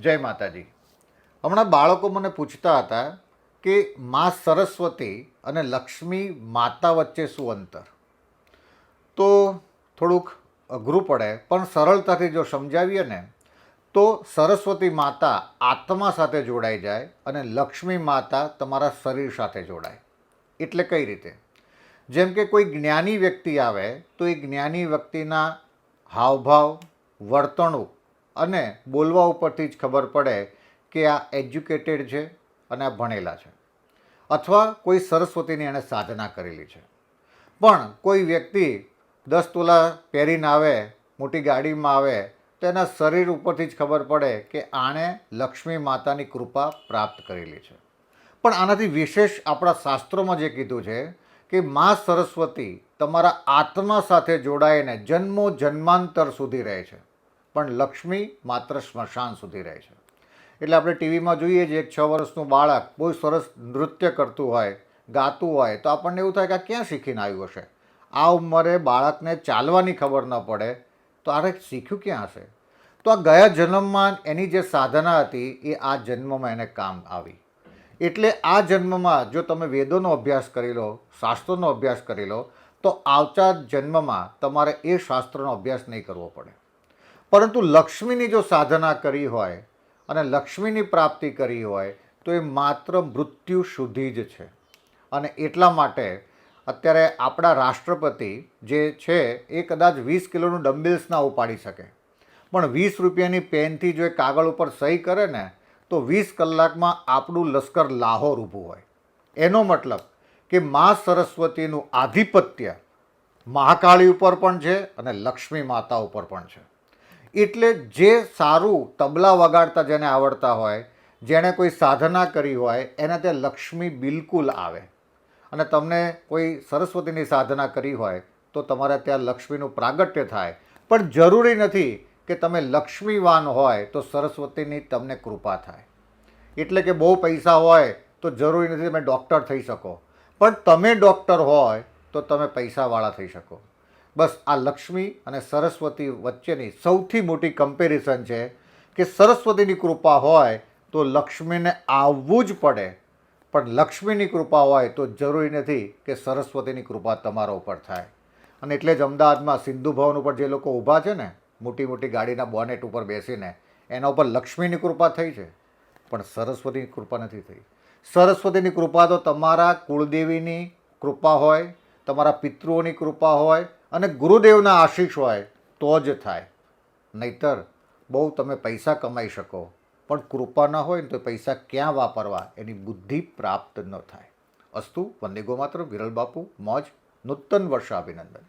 જય માતાજી. હમણાં બાળકો મને પૂછતા હતા કે મા સરસ્વતી અને લક્ષ્મી માતા વચ્ચે શું અંતર? તો થોડુંક અઘરું પડે, પણ સરળતાથી જો સમજાવીએ ને, તો સરસ્વતી માતા આત્મા સાથે જોડાઈ જાય અને લક્ષ્મી માતા તમારા શરીર સાથે જોડાય. એટલે કઈ રીતે? જેમ કે કોઈ જ્ઞાની વ્યક્તિ આવે, તો એ જ્ઞાની વ્યક્તિના હાવભાવ, વર્તણૂક અને બોલવા ઉપરથી જ ખબર પડે કે આ એજ્યુકેટેડ છે અને આ ભણેલા છે. અથવા કોઈ સરસ્વતીની એણે સાધના કરેલી છે. પણ કોઈ વ્યક્તિ દસ તોલા પહેરીને આવે, મોટી ગાડીમાં આવે, તો એના શરીર ઉપરથી જ ખબર પડે કે આણે લક્ષ્મી માતાની કૃપા પ્રાપ્ત કરેલી છે. પણ આનાથી વિશેષ આપણા શાસ્ત્રોમાં જે કીધું છે કે મા સરસ્વતી તમારા આત્મા સાથે જોડાઈને જન્મો જન્માંતર સુધી રહે છે. પણ લક્ષ્મી માત્ર સ્મશાન સુધી રહે છે. એટલે આપણે ટીવીમાં જોઈએ છીએ એક છ વર્ષનું બાળક બહુ સરસ નૃત્ય કરતું હોય, ગાતું હોય, તો આપણને એવું થાય કે આ ક્યાં શીખીને આવ્યું હશે? આ ઉંમરે બાળકને ચાલવાની ખબર ન પડે, તો આરે શીખ્યું ક્યાં હશે? તો આ ગયા જન્મમાં એની જે સાધના હતી, એ આ જન્મમાં એને કામ આવી. એટલે આ જન્મમાં જો તમે વેદોનો અભ્યાસ કરી લો, શાસ્ત્રોનો અભ્યાસ કરી લો, તો આવતા જન્મમાં તમારે એ શાસ્ત્રનો અભ્યાસ નહીં કરવો પડે. પરંતુ લક્ષ્મીની જો સાધના કરી હોય અને લક્ષ્મીની પ્રાપ્તિ કરી હોય, તો એ માત્ર મૃત્યુ સુધી જ છે. અને એટલા માટે અત્યારે આપણા રાષ્ટ્રપતિ જે છે, એ કદાચ વીસ કિલોનું ડમ્બિલ્સ ના ઉપાડી શકે. પણ વીસ રૂપિયાની પેનથી જો એ કાગળ ઉપર સહી કરે ને, તો વીસ કલાકમાં આપણું લશ્કર લાહોર ઊભું હોય. એનો મતલબ કે મા સરસ્વતીનું આધિપત્ય મહાકાળી ઉપર પણ છે અને લક્ષ્મી માતા ઉપર પણ છે. એટલે જે સારું તબલા વગાડતા જેને આવડતા હોય, જેણે કોઈ સાધના કરી હોય, એના ત્યાં લક્ષ્મી બિલકુલ આવે. અને તમને કોઈ સરસ્વતીની સાધના કરી હોય, તો તમારે ત્યાં લક્ષ્મીનું પ્રાગટ્ય થાય. પણ જરૂરી નથી કે તમે લક્ષ્મીવાન હોય, તો સરસ્વતીની તમને કૃપા થાય. એટલે કે બહુ પૈસા હોય, તો જરૂરી નથી તમે ડૉક્ટર થઈ શકો. પણ તમે ડૉક્ટર હોય, તો તમે પૈસાવાળા થઈ શકો. બસ આ લક્ષ્મી અને સરસ્વતી વચ્ચેની સૌથી મોટી કમ્પેરિઝન છે કે સરસ્વતીની કૃપા હોય તો લક્ષ્મીને આવવું જ પડે. પણ લક્ષ્મીની કૃપા હોય તો જરૂરી નથી કે સરસ્વતીની કૃપા તમારા ઉપર થાય. અને એટલે જ અમદાવાદમાં સિંધુ ભવન ઉપર જે લોકો ઊભા છે ને, મોટી મોટી ગાડીના બોનેટ ઉપર બેસીને, એના ઉપર લક્ષ્મીની કૃપા થઈ છે. પણ સરસ્વતીની કૃપા નથી થઈ. સરસ્વતીની કૃપા તો તમારા કુળદેવીની કૃપા હોય, તમારા પિતૃઓની કૃપા હોય અને ગુરુદેવના આશીષ હોય તો જ થાય. નહીતર બહુ તમે પૈસા કમાઈ શકો, પણ કૃપા ન હોય ને તો પૈસા ક્યાં વાપરવા? એની બુદ્ધિ પ્રાપ્ત ન થાય. અસ્તુ વંદે ગોમાત્ર વિરલ બાપુ, મોજ, નૂતન વર્ષ અભિનંદન.